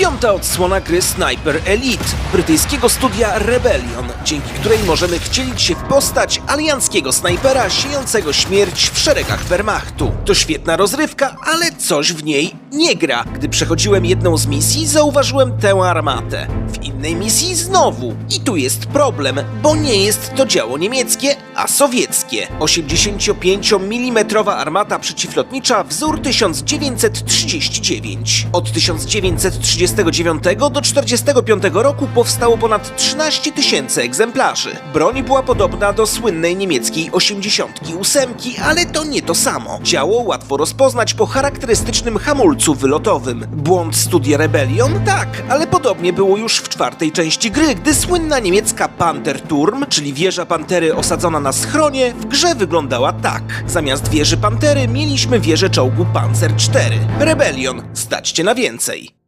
Piąta odsłona gry Sniper Elite, brytyjskiego studia Rebellion, dzięki której możemy wcielić się w postać alianckiego snajpera siejącego śmierć w szeregach Wehrmachtu. To świetna rozrywka, ale coś w niej nie gra. Gdy przechodziłem jedną z misji, zauważyłem tę armatę. W innej misji znowu. I tu jest problem, bo nie jest to działo niemieckie, a sowieckie. 85 mm armata przeciwlotnicza wzór 1939. Od 1939 do 1945 roku powstało ponad 13 tysięcy egzemplarzy. Broń była podobna do słynnej niemieckiej 88, ale to nie to samo. Działo łatwo rozpoznać po charakterystycznym hamulcu wylotowym. Błąd studia Rebellion? Tak, ale podobnie było już w czwartej części gry, gdy słynna niemiecka Panterturm, czyli wieża Pantery osadzona na schronie, w grze wyglądała tak. Zamiast wieży Pantery mieliśmy wieżę czołgu Panzer IV. Rebellion, staćcie na więcej.